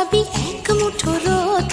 হারাবি এক মুঠো রোদ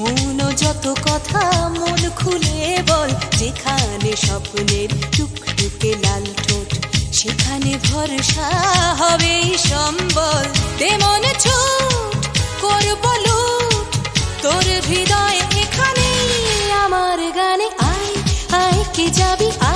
মৌন যত কথা, মন খুলে বল। যেখানে স্বপ্নের টুকটুকে লাল ঠোঁট, সেখানে ভরসা হবে সম্বল। তেমন ছোট, করব লুট। তোর হৃদয় এখানে আমার গানে আয় আয়, কে যাবি আয়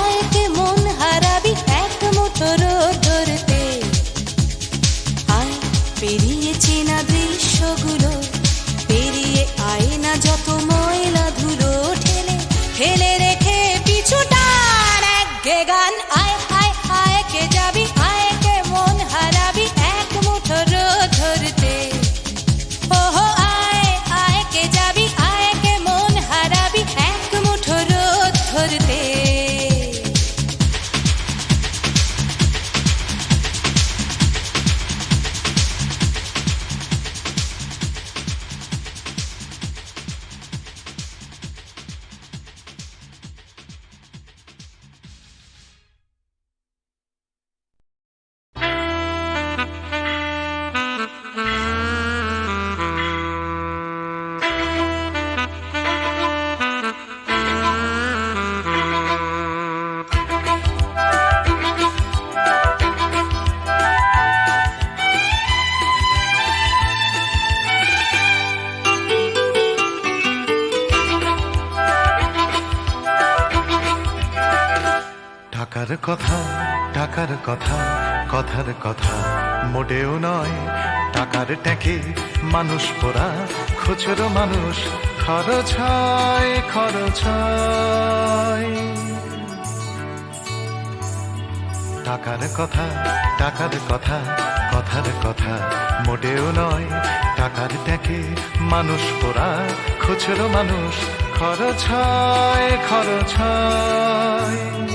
টাকার কথা টাকার কথা, কথার কথা মোটেও নয়। টাকার ট্যাঁকে মানুষ পোড়া, খুচরো মানুষ খরচ হয়, খরচ টাকার কথা টাকার কথা, কথার কথা মোটেও নয়। টাকার ট্যাকে মানুষ পোড়া, খুচরো মানুষ খরচ হয় খরচ হয়।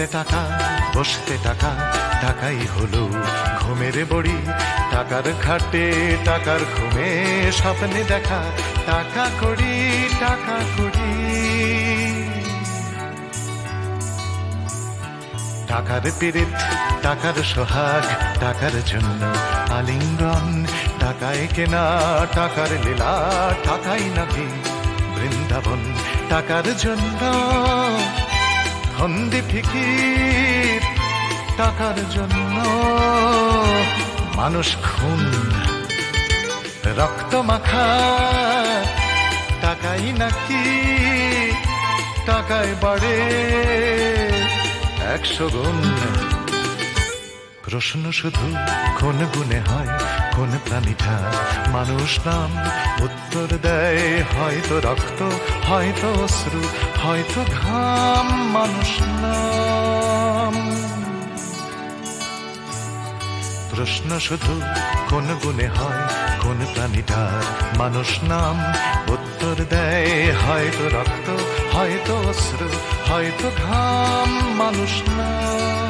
উঠতে টাকা, বসতে টাকা, টাকাই হলো ঘুমের বড়ি। টাকার খাটে, টাকার ঘুমে স্বপ্নে দেখা। টাকা করি টাকা করি। টাকার পীড়িত, টাকার সোহাগ, টাকার জন্য আলিঙ্গন। টাকায় কেনা, টাকার লীলা, টাকাই নাকি বৃন্দাবন। টাকার জন্য ফন্দি ফিকির টাকার জন্য। মানুষ খুন রক্ত মাখা টাকাই নাকি টাকায় বাড়ে একশো গুণ। প্রশ্ন শুধু, কোন গুণে হয়, কোন প্রাণীটা? মানুষ নাম উত্তর দেয়, হয়তো রক্ত, হয়তো অশ্রু, হয়তো ঘাম, মানুষ নাম। প্রশ্ন শুধু, কোন গুণে হয়, কোন প্রাণীটার মানুষ নাম উত্তর দেয়, হয়তো রক্ত, হয়তো অশ্রু, হয়তো ঘাম, মানুষ নাম।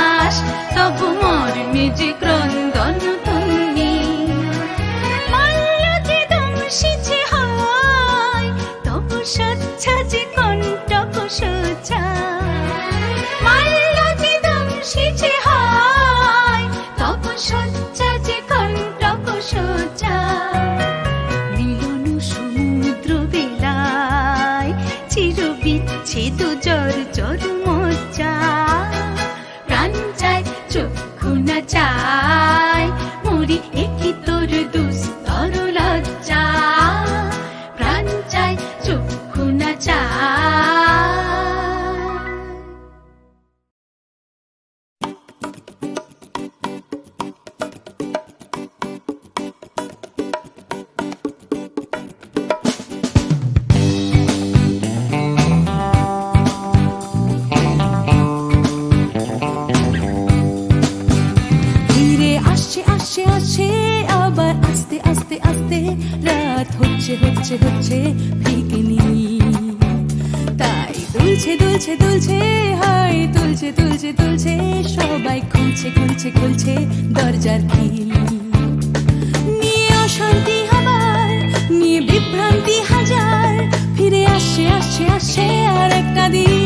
আর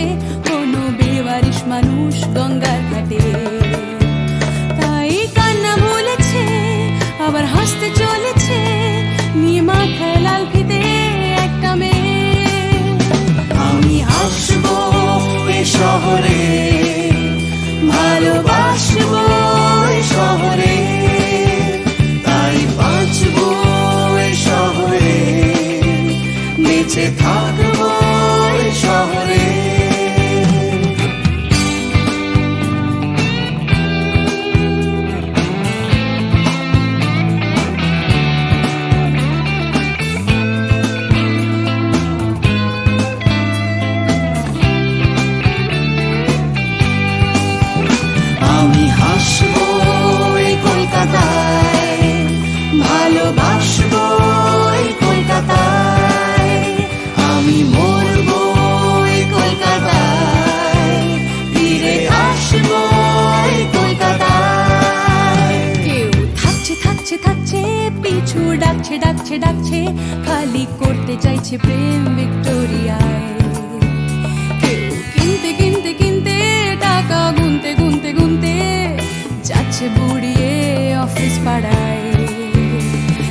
ভাসছে কোনো বেবারিশ মানুষ গঙ্গার ঘাটে। তাই কান্না বলেছে, আবার হাসতে চলেছে, নিয়ে মাথায় লাল ফিতে একটা মেয়ে। আমি আসব এ শহরে, ভালোবাসবো ডাকছে ডাকছে, খালি করতে চাইছে প্রেম ভিক্টোরিয়ায়। কেউ কিনতে কিনতে কিনতে, টাকা গুনতে গুনতে গুনতে যাচ্ছে বুড়িয়ে অফিস পাড়ায়।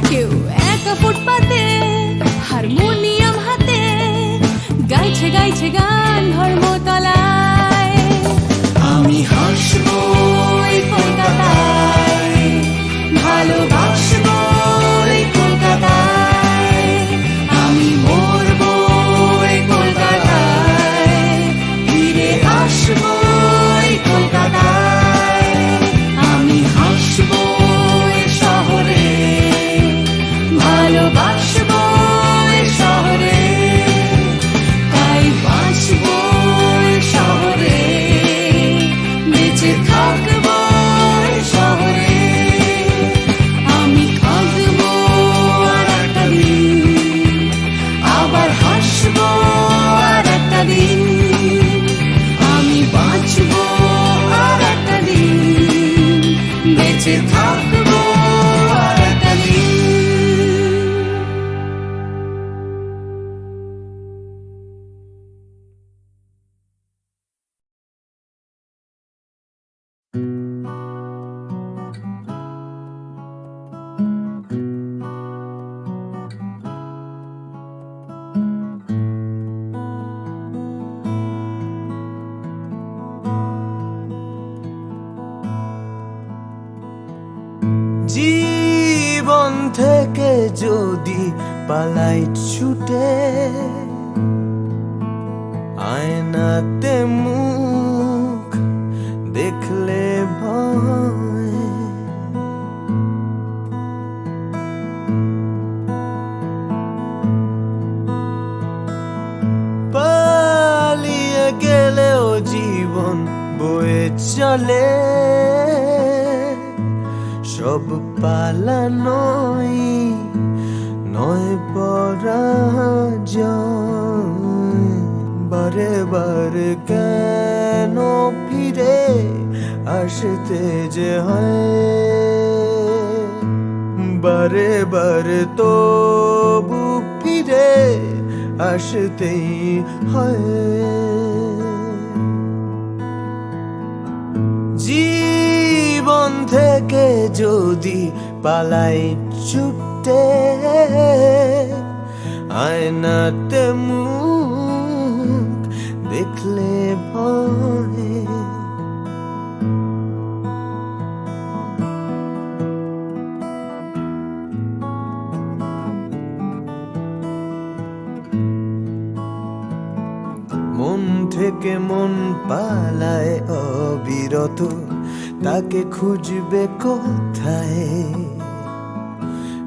কেউ একা ফুটপাতে, হারমোনিয়াম হাতে গাইছে গাইছে গান ভালোবাসবো যদি পালাই ছুটে আয়নাতে মুখ দেখলে ভয়। পালিয়ে গেলেও জীবন বয়ে চলে। সব পালানোই নয় পরাজয় বারে বারে কেন ফিরে আসতে যে হয়? বারে তবু ফিরে আসতেই হয়। জীবন থেকে যদি পালাই ছুটে আয়নাতে মুখ দেখলে ভয় মন থেকে মন পালায় অবিরত। তাকে খুঁজবে কোথায়?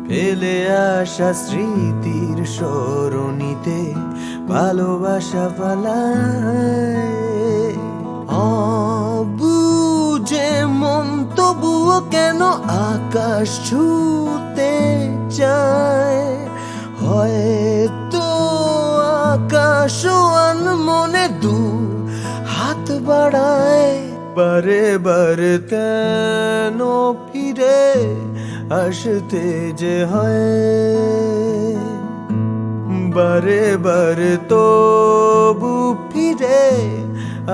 ফেলে আসা স্মৃতির সরণিতে ভালোবাসা পালায়। অবুঝে মন, তবুও কেন আকাশ ছুতে চায়? হয়তো আকাশ মনে দু হাত বাড়ায়। বারে বারে কেন ফিরে আসতে যে হয়। বারে বারে তবু ফিরে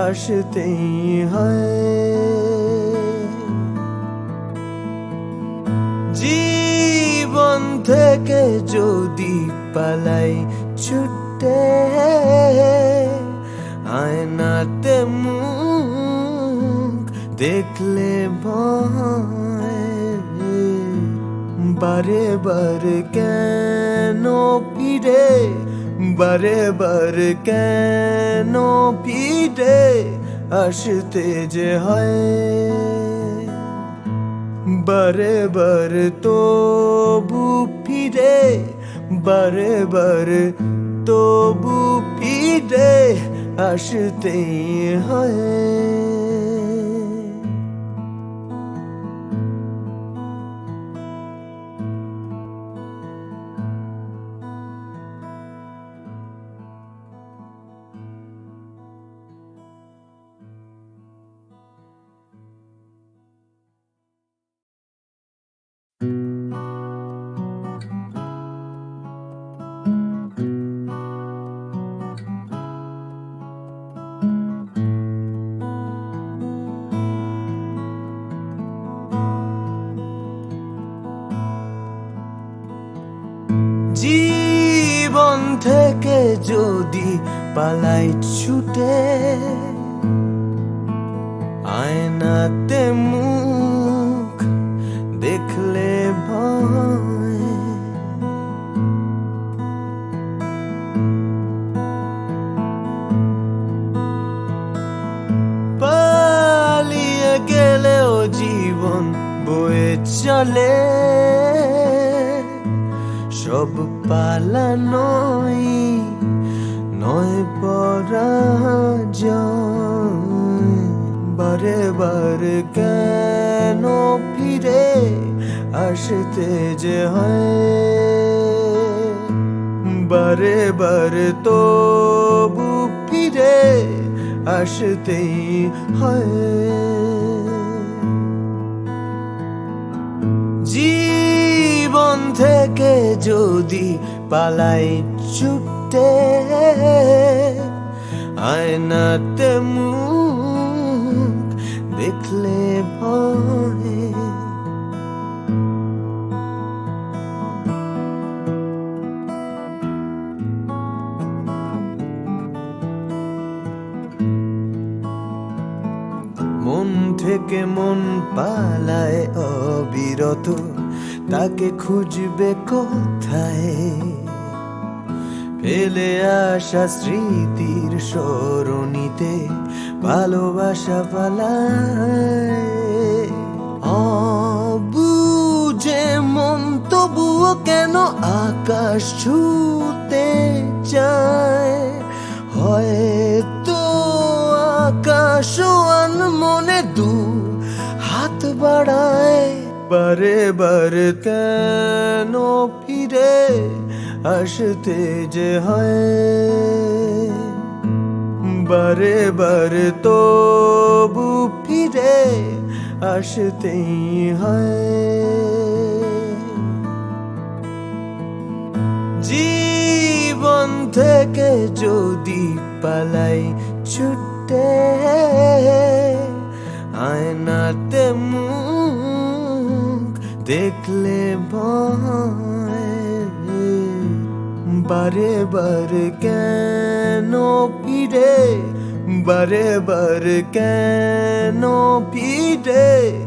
আসতেই হয়। জীবন থেকে যদি পালাই ছুটে, আয়নাতে মুখ দেখলে বারে বারে কেন ফিরে? বারে বারে কেন ফিরে? আসতে যে হয়। বারে বারে তবু ফিরে। বারে বারে তবু ফিরে। আসতেই হয়। থেকে যদি পালাই ছুটে আয়নাতে মুখ দেখলে ভয়। পালিয়ে গেলেও জীবন বয়ে চলে সব পালানোই, নয় পরাজয়। বারে বারে কেন ফিরে আসতে যে হয়? বারে বারে তবু ফিরে আসতেই হয়। জীবন থেকে যদি পালাই ছুটে আয়নাতে মুখ দেখলে ভয়। মন থেকে মন পালায় অবিরত। তাকে খুঁজবে কোথায়? ফেলে আসা স্মৃতির সরণিতে ভালোবাসা পালায়। অবুঝে মন, তবুও কেন আকাশ ছুতে চায়? হয়তো আকাশ মনে দু হাত বাড়ায়। বারে বারে কেন ফিরে আসতে যে হয়। বারে বারে তবু ফিরে আসতেই হয়। জীবন থেকে যদি পালাই ছুটে, আয়নাতে মুখ দেখলে বারে বারে কেন ফিরে? বারে বারে কেন ফিরে?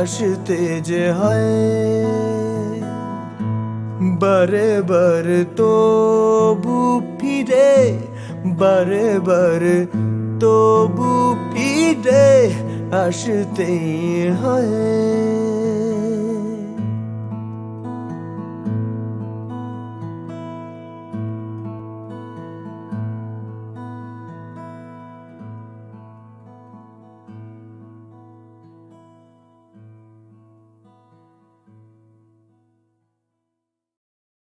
আসতে যে হয়। বারে বারে তবু ফিরে। বারে বারে তবু ফিরে। আসতে হয়।